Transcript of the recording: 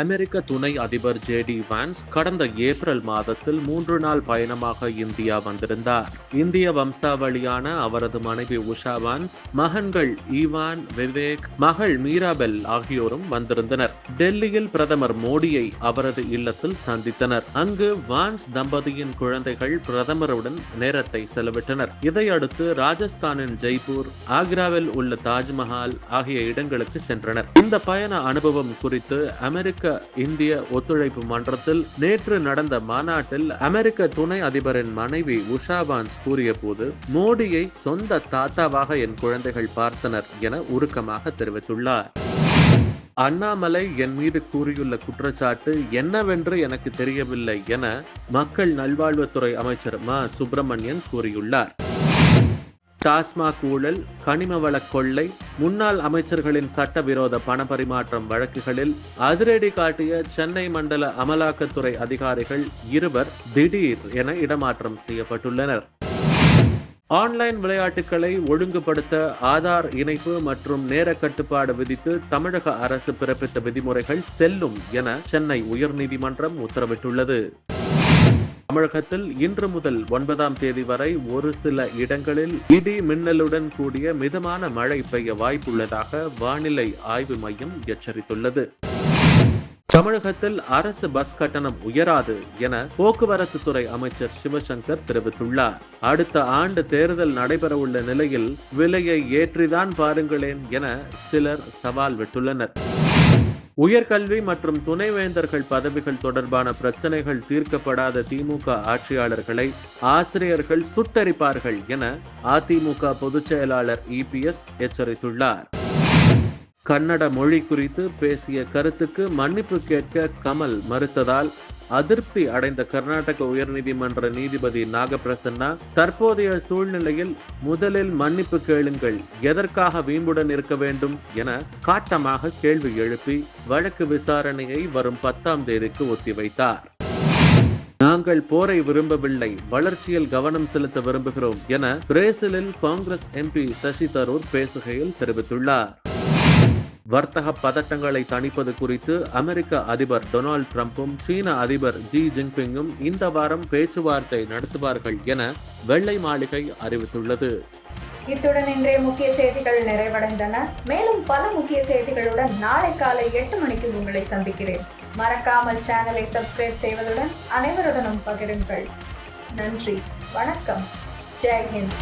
அமெரிக்க துணை அதிபர் J D வான்ஸ் கடந்த ஏப்ரல் மாதத்தில் மூன்று நாள் பயணமாக இந்தியா வந்திருந்தார். இந்திய வம்சாவளியான அவரது மனைவி உஷா வான்ஸ் மகன்கள் ஈவான் விவேக் மகள் மீராபெல் ஆகியோரும் வந்திருந்தனர். டெல்லியில் பிரதமர் மோடியை அவரது இல்லத்தில் சந்தித்தனர். அங்கு வான்ஸ் தம்பதியின் குழந்தைகள் பிரதமருடன் நேரத்தை செலவிட்டனர். இதையடுத்து ராஜஸ்தானின் ஜெய்ப்பூர் ஆக்ராவில் உள்ள தாஜ்மஹால் ஆகிய இடங்களுக்கு சென்றனர். இந்த பயண அனுபவம் குறித்து அமெரிக்க இந்திய ஒத்துழைப்பு மன்றத்தில் நேற்று நடந்த மாநாட்டில் அமெரிக்க துணை அதிபரின் மனைவி உஷா பான்ஸ் கூறிய போது மோடியை சொந்த தாத்தாவாக என் குழந்தைகள் பார்த்தனர் என உருக்கமாக தெரிவித்துள்ளார். அண்ணாமலை என் மீது கூறியுள்ள குற்றச்சாட்டு என்னவென்று எனக்கு தெரியவில்லை என மக்கள் நல்வாழ்வுத்துறை அமைச்சர் மா. சுப்பிரமணியன் கூறியுள்ளார். டாஸ்மாக் ஊழல் கனிம வள கொள்ளை முன்னாள் அமைச்சர்களின் சட்டவிரோத பண பரிமாற்றம் வழக்குகளில் அதிரடி காட்டிய சென்னை மண்டல அமலாக்கத்துறை அதிகாரிகள் இருவர் திடீர் என இடமாற்றம் செய்யப்பட்டுள்ளனர். ஆன்லைன் விளையாட்டுகளை ஒழுங்குபடுத்த ஆதார் இணைப்பு மற்றும் நேர கட்டுப்பாடு விதித்து தமிழக அரசு பிறப்பித்த விதிமுறைகள் செல்லும் என சென்னை உயர்நீதிமன்றம் உத்தரவிட்டுள்ளது. தமிழகத்தில் இன்று முதல் ஒன்பதாம் தேதி வரை ஒரு சில இடங்களில் இடி மின்னலுடன் கூடிய மிதமான மழை பெய்ய வாய்ப்புள்ளதாக வானிலை ஆய்வு மையம் எச்சரித்துள்ளது. தமிழகத்தில் அரசு பஸ் கட்டணம் உயராது என போக்குவரத்து துறை அமைச்சர் சிவசங்கர் தெரிவித்துள்ளார். அடுத்த ஆண்டு தேர்தல் நடைபெறவுள்ள நிலையில் விலையை ஏற்றிதான் பாருங்களேன் என சிலர் சவால் விட்டுள்ளனர். உயர்கல்வி மற்றும் துணைவேந்தர்கள் பதவிகள் தொடர்பான பிரச்சனைகள் தீர்க்கப்படாத திமுக ஆட்சியாளர்களை ஆசிரியர்கள் சுட்டரிப்பார்கள் என அதிமுக பொதுச் செயலாளர் இபிஎஸ் எச்சரித்துள்ளார். கன்னட மொழி குறித்து பேசிய கருத்துக்கு மன்னிப்பு கேட்க கமல் மறுத்ததால் அதிருப்தி அடைந்த கர்நாடக உயர்நீதிமன்ற நீதிபதி நாகப்பிரசன்னா தற்போதைய சூழ்நிலையில் முதலில் மன்னிப்பு கேளுங்கள் எதற்காக வீம்புடன் இருக்க வேண்டும் என காட்டமாக கேள்வி எழுப்பி வழக்கு விசாரணையை வரும் பத்தாம் தேதிக்கு ஒத்திவைத்தார். நாங்கள் போரை விரும்பவில்லை வளர்ச்சியில் கவனம் செலுத்த விரும்புகிறோம் என பிரேசிலில் காங்கிரஸ் எம்பி சசி தரூர் பேசுகையில் தெரிவித்துள்ளார். வர்த்தக பதட்டங்களை தணிப்பது குறித்து அமெரிக்க அதிபர் டொனால்ட் ட்ரம்ப்பும் சீன அதிபர் ஜி ஜின்பிங்கும் இந்த வாரம் பேச்சுவார்த்தை நடத்துவார்கள் என வெள்ளை மாளிகை அறிவித்துள்ளது. இத்துடன் இன்றைய முக்கிய செய்திகள் நிறைவடைந்தன. மேலும் பல முக்கிய செய்திகளுடன் நாளை காலை எட்டு மணிக்கு உங்களை சந்திக்கிறேன். மறக்காமல் சேனலை சப்ஸ்கிரைப் செய்வதுடன் அனைவருடனும் பகிருங்கள். நன்றி. வணக்கம். ஜெய்ஹிந்த்